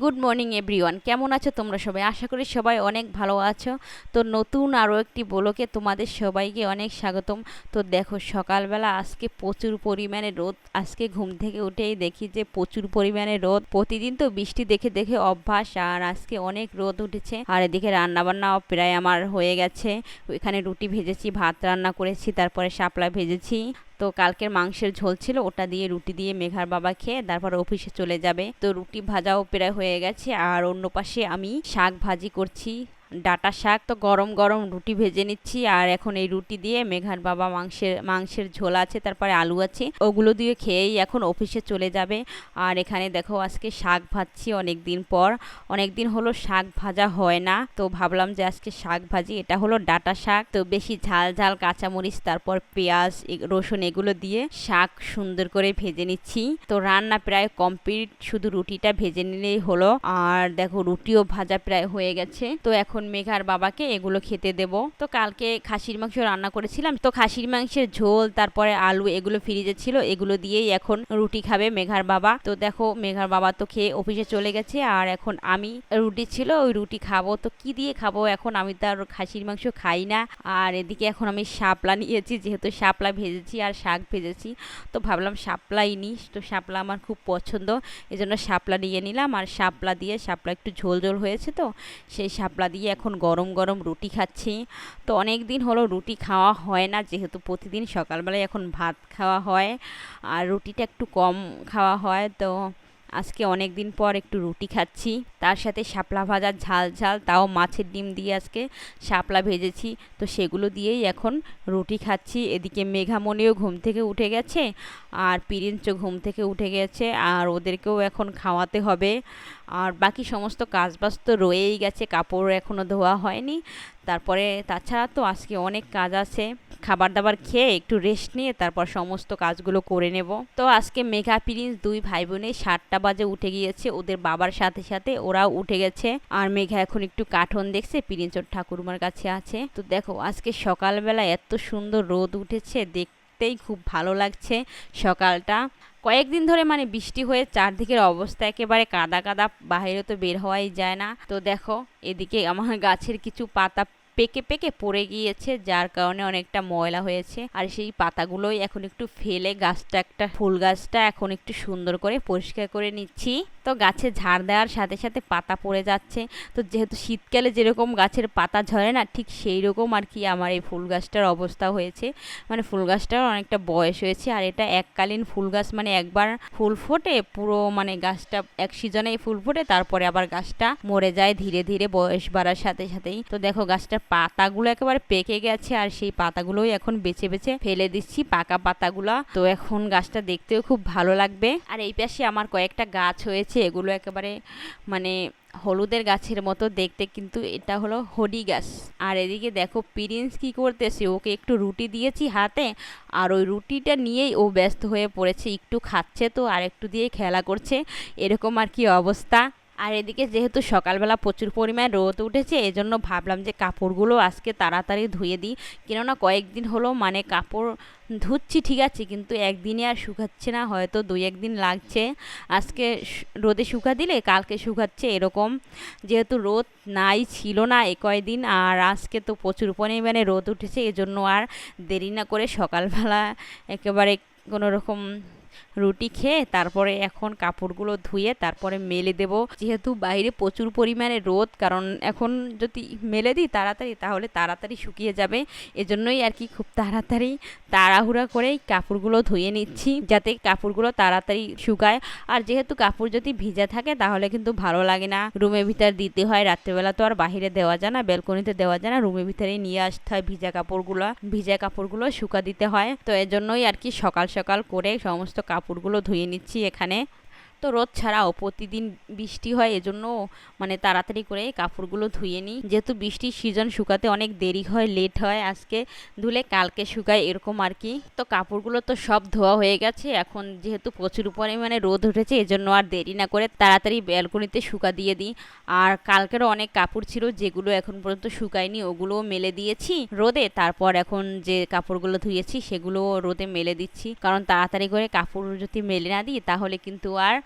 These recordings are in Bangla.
গুড মর্নিং এভরিওয়ান কেমন আছো তোমরা সবাই? আশা করি সবাই অনেক ভালো আছো। তো নতুন আরও একটি বলোকে তোমাদের সবাইকে অনেক স্বাগতম। তো দেখো, সকালবেলা আজকে প্রচুর পরিমাণে রোদ। আজকে ঘুম থেকে উঠেই দেখি যে প্রচুর পরিমাণে রোদ। প্রতিদিন তো বৃষ্টি দেখে দেখে অভ্যাস, আর আজকে অনেক রোদ উঠেছে। আর এদিকে রান্নাবান্নাও প্রায় আমার হয়ে গেছে। এখানে রুটি ভেজেছি, ভাত রান্না করেছি, তারপরে শাপলা ভেজেছি। তো কালকের মাংসের ঝোল ছিল, ওটা দিয়ে রুটি দিয়ে মেঘার বাবা খেয়ে তারপর অফিসে চলে যাবে। তো রুটি ভাজাও প্রায় হয়ে গেছে, আর অন্য পাশে আমি শাক ভাজি করছি। ডাটা শাক তো গরম গরম রুটি ভেজে নিচ্ছি, আর এখন এই রুটি দিয়ে মেঘার বাবা মাংসের মাংসের ঝোল আছে, তারপরে আলু আছে, ওগুলো দিয়ে খেয়েই এখন অফিসে চলে যাবে। আর এখানে দেখো আজকে শাক ভাজছি অনেক দিন পর, অনেক দিন হলো শাক ভাজা হয় না, তো ভাবলাম যে আজকে শাক ভাজি, এটা হলো ডাটা শাক। তো বেশি ঝাল ঝাল কাঁচামরিচ, তারপর পেঁয়াজ রসুন এগুলো দিয়ে শাক সুন্দর করে ভেজে নিচ্ছি। তো রান্না প্রায় কমপ্লিট, শুধু রুটিটা ভেজে নিলেই হলো। আর দেখো রুটিও ভাজা প্রায় হয়ে গেছে। তো এখন এখন মেঘার বাবাকে এগুলো খেতে দেব। তো কালকে খাসির মাংস রান্না করেছিলাম। তো খাসির মাংসের ঝোল, তারপরে আলু এগুলো ফ্রিজে ছিল, এগুলো দিয়েই এখন রুটি খাবে মেঘার বাবা। তো দেখো, মেঘার বাবা তো খেয়ে অফিসে চলে গেছে, আর এখন আমি রুটি ছিল, ওই রুটি খাব। তো কি দিয়ে খাব? এখন আমি তো আর খাসির মাংস খাই না। আর এদিকে এখন আমি শাপলা নিয়েছি, যেহেতু শাপলা ভেজেছি আর শাক ভেজেছি। তো ভাবলাম শাপলাই নিস তো শাপলা আমার খুব পছন্দ, এজন্য শাপলা নিয়ে নিলাম। আর শাপলা দিয়ে, শাপলা একটু ঝোল ঝোল হয়েছে তো, সেই শাপলা দিয়ে এখন গরম গরম রুটি খাচ্ছি। তো অনেক দিন হলো রুটি খাওয়া হয় না, যেহেতু প্রতিদিন সকালবেলায় এখন ভাত খাওয়া হয় আর রুটিটা একটু কম খাওয়া হয়। তো আজকে অনেক দিন পর একটু রুটি খাচ্ছি। তার সাথে শাপলা ভাজা ঝাল ঝাল, তাও মাছের ডিম দিয়ে আজকে শাপলা ভেজেছি। তো সেগুলো দিয়েই এখন রুটি খাচ্ছি। এদিকে মেঘামণিও ঘুম থেকে উঠে গেছে আর পিরিঞ্চও ঘুম থেকে উঠে গেছে আর ওদেরকেও এখন খাওয়াতে হবে। আর বাকি সমস্ত কাজবাজ তো রয়েই গেছে, কাপড় এখনও ধোয়া হয়নি। তারপরে তাছাড়া তো আজকে অনেক কাজ আছে খাবার দাবার খেয়ে একটু রেস্ট নিয়ে তারপর সমস্ত কাজগুলো করে নেব। তো আজকে মেঘা প্রিন্স দুই ভাই বোনে সাতটা বাজে উঠে গিয়েছে, ওদের বাবার সাথে সাথে ওরাও উঠে গেছে। আর মেঘা এখন একটু কাঠন দেখছে প্রিন্স ওর ঠাকুরমার কাছে আছে। তো দেখো, আজকে সকালবেলা এত সুন্দর রোদ উঠেছে দেখতেই খুব ভালো লাগছে সকালটা। কয়েকদিন ধরে মানে বৃষ্টি হয়ে চারদিকের অবস্থা একেবারে কাদা কাদা বাইরে তো বের হওয়াই যায় না। তো দেখো, এদিকে আমার গাছের কিছু পাতা পেকে পেকে পড়ে গিয়েছে, যার কারণে অনেকটা ময়লা হয়েছে। আর সেই পাতাগুলোই এখন একটু ফেলে গাছটা, একটা ফুল গাছটা এখন একটু সুন্দর করে পরিষ্কার করে নিচ্ছি। তো গাছে ঝাড় দেওয়ার সাথে সাথে পাতা পড়ে যাচ্ছে। তো যেহেতু শীতকালে যেরকম গাছের পাতা ঝরে না, ঠিক সেই রকম আর কি আমার এই ফুল গাছটার অবস্থা হয়েছে। মানে ফুল গাছটার অনেকটা বয়স হয়েছে আর এটা এককালীন ফুল গাছ মানে একবার ফুল ফোটে, পুরো মানে গাছটা এক সিজনেই ফুল ফোটে, তারপরে আবার গাছটা মরে যায় ধীরে ধীরে বয়স বাড়ার সাথে সাথেই। তো দেখো গাছটার পাতাগুলো একেবারে পেকে গেছে আর সেই পাতাগুলোই এখন বেছে বেছে ফেলে দিচ্ছি, পাকা পাতাগুলো। তো এখন গাছটা দেখতেও খুব ভালো লাগবে। আর এই পাশে আমার কয়েকটা গাছ হয়েছে। এগুলো একেবারে মানে হলুদের গাছের মতো দেখতে, কিন্তু এটা হলো হডি গাছ। আর এদিকে দেখো, প্রিন্স কি করতেছে? ওকে একটু রুটি দিয়েছি হাতে, আর ওই রুটিটা নিয়েই ও ব্যস্ত হয়ে পড়েছে। একটু খাচ্ছে তো, আর একটু দিয়ে খেলা করছে। এরকম আর কি অবস্থা। আর এদিকে যেহেতু সকালবেলা প্রচুর পরিমাণ রোদ উঠেছে, এজন্য ভাবলাম যে কাপড়গুলো আজকে তাড়াতাড়ি ধুয়ে দিই। কেননা কয়েকদিন হলো মানে কাপড় ধুচ্ছি ঠিক আছে, কিন্তু একদিনে আর শুকাচ্ছে না, হয়তো দুই একদিন লাগছে। আজকে রোদে শুকা দিলে কালকে শুকাচ্ছে এরকম। যেহেতু রোদ নাই, ছিল না এ কয়দিন, আর আজকে তো প্রচুর পরিমাণে রোদ উঠেছে, এজন্য আর দেরি না করে সকালবেলা একেবারে কোনো রকম রুটি খেয়ে তারপরে এখন কাপড়গুলো ধুয়ে তারপরে মেলে দেব। যেহেতু বাইরে প্রচুর পরিমাণে রোদ, কারণ এখন যদি মেলে দিই তাড়াতাড়ি, তাহলে তাড়াতাড়ি শুকিয়ে যাবে। এজন্যই আর কি খুব তাড়াতাড়ি তাড়াহুড়া করেই কাপড়গুলো ধুয়ে নিচ্ছি, যাতে কাপড়গুলো তাড়াতাড়ি শুকায়। আর যেহেতু কাপড় যদি ভিজা থাকে, তাহলে কিন্তু ভালো লাগে না। রুমের ভিতর দিতে হয়, রাত্রেবেলা তো আর বাহিরে দেওয়া যায় না, ব্যালকনিতে দেওয়া যায় না, রুমের ভিতরেই নিয়ে আসতে হয় ভিজা কাপড়গুলো ভিজা কাপড়গুলো শুকা দিতে হয়। তো এজন্যই আর কি সকাল সকাল করে সমস্ত কাপড়গুলো ধুয়ে নিচ্ছি এখানে। তো রোদ ছাড়াও প্রতিদিন বৃষ্টি হয়, এজন্য মানে তাড়াতাড়ি করে কাপড়গুলো ধুয়ে নিই। যেহেতু বৃষ্টির সিজন শুকাতে অনেক দেরি হয় লেট হয়, আজকে ধুলে কালকে শুকায় এরকম আর কি। তো কাপড়গুলো তো সব ধোয়া হয়ে গেছে, এখন যেহেতু প্রচুর পরিমাণে রোদ উঠেছে, এজন্য আর দেরি না করে তাড়াতাড়ি ব্যালকনিতে শুকা দিয়ে দিই। আর কালকেরও অনেক কাপড় ছিল, যেগুলো এখন পর্যন্ত শুকায়নি, ওগুলোও মেলে দিয়েছি রোদে। তারপর এখন যে কাপড়গুলো ধুয়েছি সেগুলো রোদে মেলে দিচ্ছি। কারণ তাড়াতাড়ি করে কাপড় যদি মেলে না দিই, তাহলে কিন্তু আর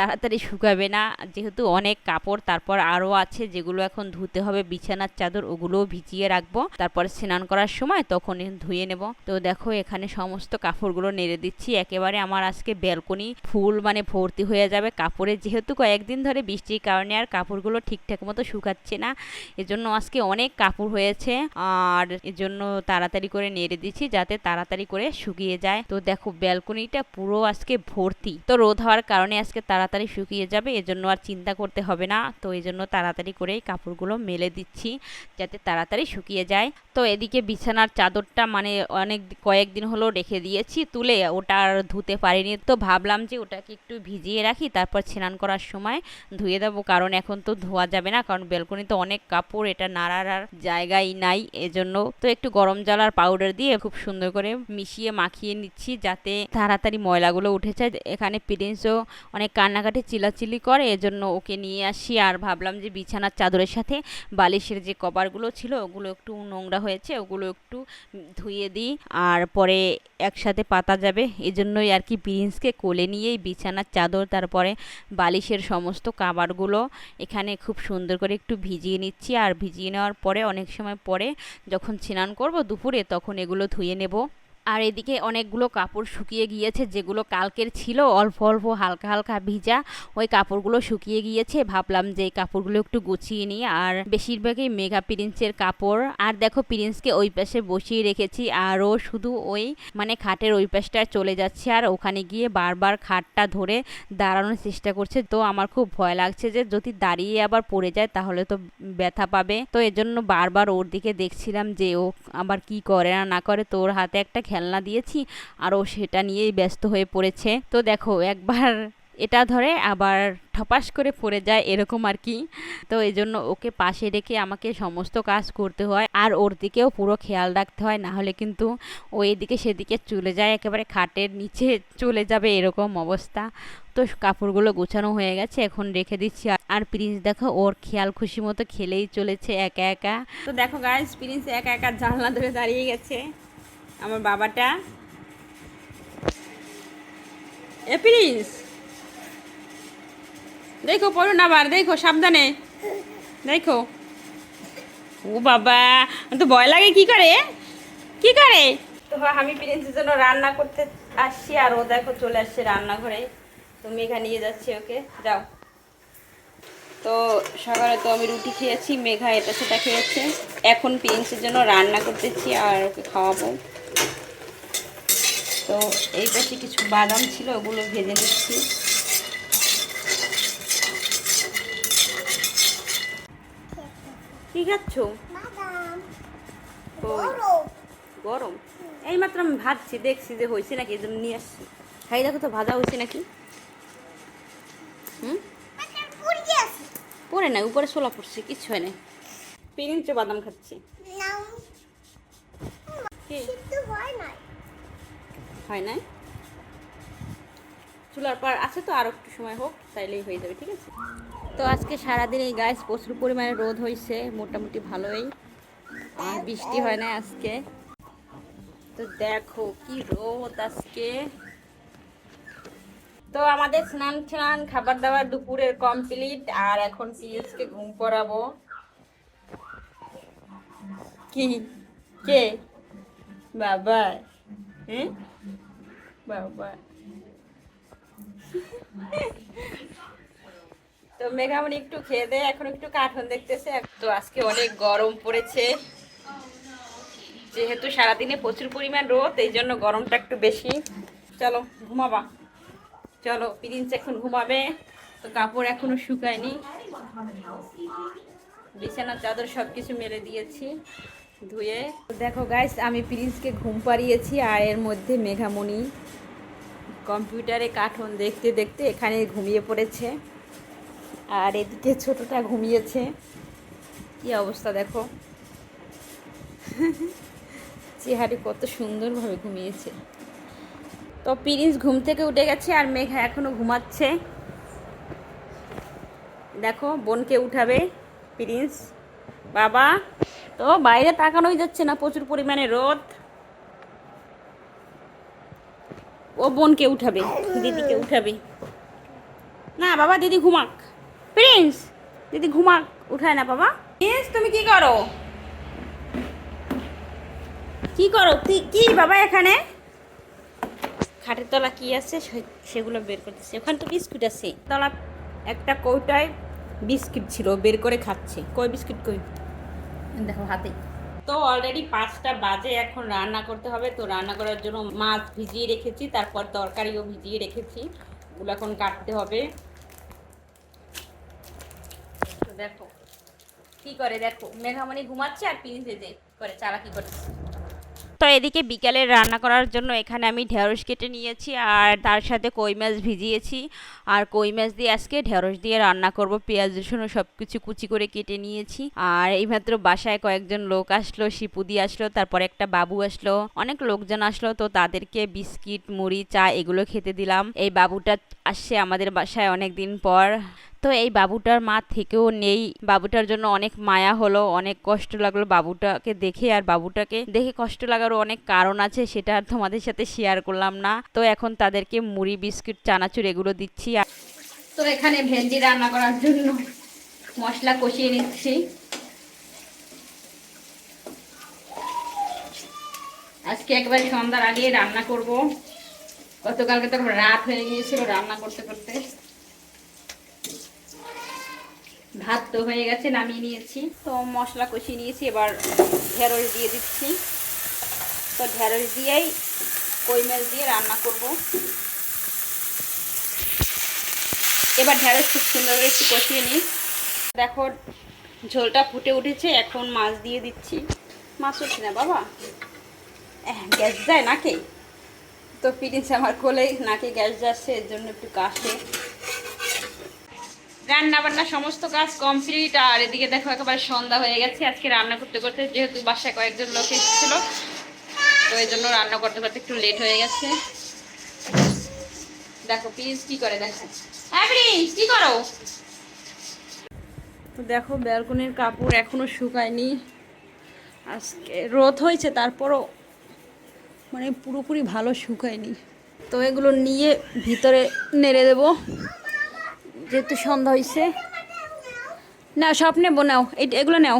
তাড়াতাড়ি শুকাবে না। যেহেতু অনেক কাপড়, তারপর আরও আছে যেগুলো এখন ধুতে হবে, বিছানার চাদর, ওগুলোও ভিজিয়ে রাখব। তারপর স্নান করার সময় তখন ধুয়ে নেব। তো দেখো, এখানে সমস্ত কাপড়গুলো নেড়ে দিচ্ছি। একেবারে আমার আজকে ব্যালকনি ফুল মানে ভর্তি হয়ে যাবে। কাপড়ে যেহেতু কয়েকদিন ধরে বৃষ্টির কারণে আর কাপড়গুলো ঠিকঠাক মতো শুকাচ্ছে না, এজন্য আজকে অনেক কাপড় হয়েছে। আর এজন্য তাড়াতাড়ি করে নেড়ে দিচ্ছি যাতে তাড়াতাড়ি করে শুকিয়ে যায়। তো দেখো, ব্যালকনিটা পুরো আজকে ভর্তি। তো রোদ হওয়ার কারণে আজকে তাড়াতাড়ি শুকিয়ে যাবে, এজন্য আর চিন্তা করতে হবে না। তো এই জন্য তাড়াতাড়ি করেই কাপড়গুলো মেলে দিচ্ছি, যাতে তাড়াতাড়ি শুকিয়ে যায়। তো এদিকে বিছানার চাদরটা মানে অনেক কয়েকদিন হলো রেখে দিয়েছি তুলে, ওটা আর ধুতে পারিনি। তো ভাবলাম যে ওটাকে একটু ভিজিয়ে রাখি, তারপর স্নান করার সময় ধুয়ে দেবো, কারণ এখন তো ধোয়া যাবে না, কারণ বেলকনিতে অনেক কাপড়, এটা নাড়ার আর জায়গাই নাই এজন্য। তো একটু গরম জল আর পাউডার দিয়ে খুব সুন্দর করে মিশিয়ে, মাখিয়ে নিচ্ছি, যাতে তাড়াতাড়ি ময়লাগুলো উঠে যায়। এখানে প্রিন্সও অনেক কান্নাকাটি চিলাচিলি করে, এজন্য ওকে নিয়ে আসি। আর ভাবলাম যে বিছানার চাদরের সাথে বালিশের যে কভারগুলো ছিল, ওগুলো একটু নোংরা হয়েছে, ওগুলো একটু ধুয়ে দিই। আর পরে একসাথে পাতা যাবে, এজন্যই আর কি প্রিন্সকে কোলে নিয়েই বিছানার চাদর, তারপরে বালিশের সমস্ত কাবারগুলো এখানে খুব সুন্দর করে একটু ভিজিয়ে নিচ্ছি। আর ভিজিয়ে নেওয়ার পরে, অনেক সময় পরে যখন স্নান করব দুপুরে, তখন এগুলো ধুয়ে নেব। আর এদিকে অনেকগুলো কাপড় শুকিয়ে গিয়েছে, যেগুলো কালকের ছিল, অল্প অল্প, হালকা হালকা ভিজা। ওই কাপড়গুলো শুকিয়ে গিয়েছে, ভাবলাম যে এই কাপড়গুলো একটু গুছিয়ে নিই। আর বেশিরভাগই মেগা প্রিন্সের কাপড়। আর দেখো, প্রিন্সকে ওই পাশে বসিয়ে রেখেছি আর ও শুধু ওই মানে খাটের ওই পাশটা চলে যাচ্ছে। আর ওখানে গিয়ে বারবার খাটটা ধরে দাঁড়ানোর চেষ্টা করছে। তো আমার খুব ভয় লাগছে যে, যদি দাঁড়িয়ে আবার পড়ে যায়, তাহলে তো ব্যথা পাবে। তো এজন্য বারবার ওর দিকে দেখছিলাম যে, ও আবার কি করে না না করে। তোর হাতে একটা খেলনা দিয়েছি আর ও সেটা নিয়েই ব্যস্ত হয়ে পড়েছে। তো দেখো, একবার এটা ধরে আবার ঠপাস করে পড়ে যায় এরকম আর কি। তো এই জন্য ওকে পাশে রেখে আমাকে সমস্ত কাজ করতে হয়, আর ওর দিকেও পুরো খেয়াল রাখতে হয় না হলে কিন্তু ও এদিকে সেদিকে চলে যায়, একেবারে খাটের নিচে চলে যাবে এরকম অবস্থা। তো কাপড়গুলো গোছানো হয়ে গেছে, এখন রেখে দিচ্ছি। আর- প্রিন্স দেখো, ওর খেয়াল খুশি মতো খেলেই চলেছে একা একা। তো দেখো গাইস প্রিন্স একা একা জানলা ধরে দাঁড়িয়ে গেছে। আমার বাবাটা। এ প্রিন্স দেখো, পড়ো না আবার, দেখো, সাবধানে। দেখো। ও বাবা তো ভয় লাগে, কি করে? কি করে? তো আমি প্রিন্সের জন্য রান্না করতে আসছি, আর ও দেখো চলে আসছে রান্নাঘরে। তো মেঘা নিয়ে যাচ্ছি ওকে। যাও। তো সকালে তো আমি রুটি খেয়েছি, মেঘা এটা সেটা খেয়েছে। এখন প্রিন্সের জন্য রান্না করতেছি আর ওকে খাওয়াবো। তো এই পাশে কিছু বাদাম ছিল ওগুলো ভেজে নিচ্ছি। কি খাচ্ছ? গরম। এই মাত্র আমি ভাজছি দেখছি যে হয়েছে নাকি এই জন্য নিয়ে আসছি। খাই দেখো তো ভাজা হয়েছে নাকি? হুম? পরে না উপরে সোলা পড়ছে কিছু হয় না পিরিঞ্চে বাদাম খাচ্ছি। সিদ্ধ হয় না হয় নাই। চুলার পর আছে তো, আর একটু সময় হোক, তাইলেই হয়ে যাবে, ঠিক আছে? তো আজকে সারাদিন এই গাছ প্রচুর পরিমাণে রোদ হয়েছে মোটামুটি ভালোই। আর বৃষ্টি হয় না আজকে। তো দেখো কি রোদ আজকে। তো আমাদের স্নান স্নান খাবার দাবার দুপুরের কমপ্লিট আর এখন পিএসকে ঘুম পড়াবো। কি? কে? বাবা। হ্যাঁ বাবা তো মেঘামণি একটু খেয়ে দেয় এখন একটু কার্টুন দেখতেছে। তো আজকে অনেক গরম পড়েছে। যেহেতু সারাদিনে প্রচুর পরিমাণ রোদ, এই জন্য গরমটা একটু বেশি। চলো, ঘুমাবা। চলো, প্রিন্স এখন ঘুমাবে। তো কাপড় এখনও শুকায়নি। বিছানার চাদর সব কিছু মেলে দিয়েছি, ধুয়ে। দেখো গাইস আমি প্রিন্সকে ঘুম পাড়িয়েছি, আর এর মধ্যে মেঘামণি। কম্পিউটারে কার্টুন দেখতে দেখতে এখানে ঘুমিয়ে পড়েছে। আর এদিকে ছোটটা ঘুমিয়েছে। কি অবস্থা দেখো। চেহারি কত সুন্দরভাবে ঘুমিয়েছে। তো প্রিন্স ঘুম থেকে উঠে গেছে আর মেঘা এখনও ঘুমাচ্ছে। দেখো, বোনকে উঠাবে প্রিন্স। বাবা, তো বাইরে তাকানোই যাচ্ছে না প্রচুর পরিমাণে রোদ। ও বোনকে উঠাবে, দিদিকে উঠাবে। না, বাবা, দিদি ঘুমাক। প্রিন্স দিদি ঘুমাক, উঠায় না বাবা। প্রিন্স তুমি কি করো? কি করো? কি বাবা এখানে? খাটের তলা কি আছে? সেগুলো বের করতেছে। ওখানে তো বিস্কুট আছে। তলা একটা কৌটায় বিস্কিট ছিল, বের করে খাচ্ছে। কই বিস্কিট কই? দেখো, হাতে। তো অলরেডি পাঁচটা বাজে, এখন রান্না করতে হবে। তো রান্না করার জন্য মাছ ভিজিয়ে রেখেছি, তারপর তরকারিও ভিজিয়ে রেখেছি। ওগুলো এখন কাটতে হবে। দেখো, কি করে দেখো? মেঘামণি ঘুমাচ্ছে আর পিন্সে যে করে চালাকি করছে। তো এদিকে বিকালে রান্না করার জন্য এখানে আমি ঢেঁড়স কেটে নিয়েছি আর তার সাথে কই মাছ ভিজিয়েছি। আর কই মাছ দিয়ে আজকে ঢেঁড়স দিয়ে রান্না করব, পেঁয়াজ, রসুন সব কিছু কুচি করে কেটে নিয়েছি। আর এইমাত্র বাসায় কয়েকজন লোক আসলো, শিপুদি আসলো, তারপর একটা বাবু আসলো। অনেক লোকজন আসলো, তো তাদেরকে বিস্কিট, মুড়ি, চা এগুলো খেতে দিলাম। এই বাবুটা আসছে আমাদের বাসায় অনেক দিন পর। তো এই বাবুটার মা থেকেও নেই। বাবুটার জন্য অনেক মায়া হলো, অনেক কষ্ট লাগল বাবুটাকে দেখে। আর বাবুটাকে দেখে কষ্ট লাগারও অনেক কারণ আছে, সেটা আর তোমাদের সাথে শেয়ার করলাম না। তো এখন তাদেরকে মুড়ি, বিস্কিট, চানাচুর এগুলো দিচ্ছি। আর- তো এখানে ভেন্ডি রান্না করার জন্য মশলা কষিয়ে নিচ্ছি। আজকে একবার সন্ধ্যার আগে রান্না করব। গতকালকে তো রাত হয়ে গিয়েছিল রান্না করতে করতে। ভাত তো হয়ে গেছে, নামিয়ে নিয়েছি। তো মশলা কষিয়ে নিয়েছি, এবার ঢেঁড়স দিয়ে দিচ্ছি। তো ঢেঁড়স দিয়েই কই মাছ দিয়ে রান্না করব। এবার ঢেঁড়স খুব সুন্দর করে একটু কষিয়ে নিই। দেখো, ঝোলটা ফুটে উঠেছে, এখন মাছ দিয়ে দিচ্ছি। মাছ উঠছে না বাবা? গ্যাস যায় নাকে? তো পিরিন্স আমার কোলে নাকে গ্যাস যাচ্ছে, এর জন্য একটু কাশে। রান্না বান্না সমস্ত কাজ কমপ্লিট আর এদিকে দেখো একেবারে সন্ধ্যা হয়ে গেছে। আজকে রান্না করতে করতে যেহেতু বাসায় কয়েকজন লোক এসেছিল, তো এই জন্য রান্না করতে করতে একটু লেট হয়ে গেছে। দেখো প্লিজ কি করে দেখো। হ্যাঁ কি করো? তো দেখো ব্যালকনির কাপড় এখনও শুকায়নি। আজকে রোদ হয়েছে, তারপরও মানে পুরোপুরি ভালো শুকায়নি। তো এগুলো নিয়ে ভিতরে নেড়ে দেবো। যেহেতু সন্ধ্যা হয়েছে না সব নেব, নাও। এগুলো নাও।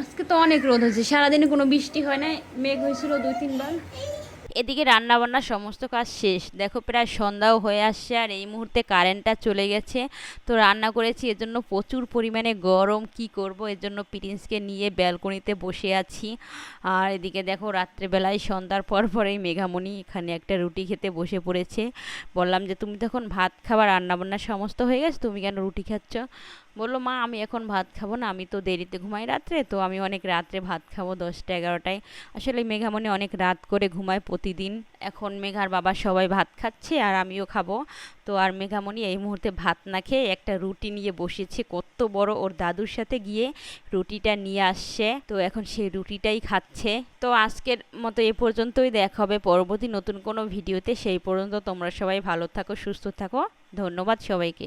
আজকে তো অনেক রোদ হয়েছে। সারাদিনে কোনো বৃষ্টি হয় না মেঘ হয়েছিল দুই, তিনবার। এদিকে রান্না বান্না সমস্ত কাজ শেষ। দেখো প্রায় সন্ধ্যাও হয়ে আসছে আর এই মুহূর্তে কারেন্টটা চলে গেছে। তো রান্না করেছি এর জন্য প্রচুর পরিমাণে গরম। কি করব? এর জন্য প্রিন্সকে নিয়ে ব্যালকনিতে বসে আছি। আর এদিকে দেখো রাত্রেবেলায় সন্ধ্যার পর পরেই মেঘামণি এখানে একটা রুটি খেতে বসে পড়েছে। বললাম যে, তুমি তখন ভাত খাবার রান্নাবান্না সমস্ত হয়ে গেছে? তুমি কেন রুটি খাচ্ছ? বলল, মা, আমি এখন ভাত খাব না, আমি তো দেরিতে ঘুমাই রাত্রে, তো আমি অনেক রাত্রে ভাত খাব দশটা এগারোটায়। আসলে মেঘামণি অনেক রাত করে ঘুমায় প্রতিদিন। এখন মেঘার বাবা সবাই ভাত খাচ্ছে আর আমিও খাব। তো আর মেঘামণি এই মুহূর্তে ভাত না খেয়ে একটা রুটি নিয়ে বসেছে। কত বড় ওর দাদুর সাথে গিয়ে রুটিটা নিয়ে আসছে। তো এখন সেই রুটিটাই খাচ্ছে। তো আজকের মতো এ পর্যন্তই, দেখা হবে পরবর্তী নতুন কোনো ভিডিওতে। সেই পর্যন্ত তোমরা সবাই ভালো থাকো, সুস্থ থাকো। ধন্যবাদ সবাইকে।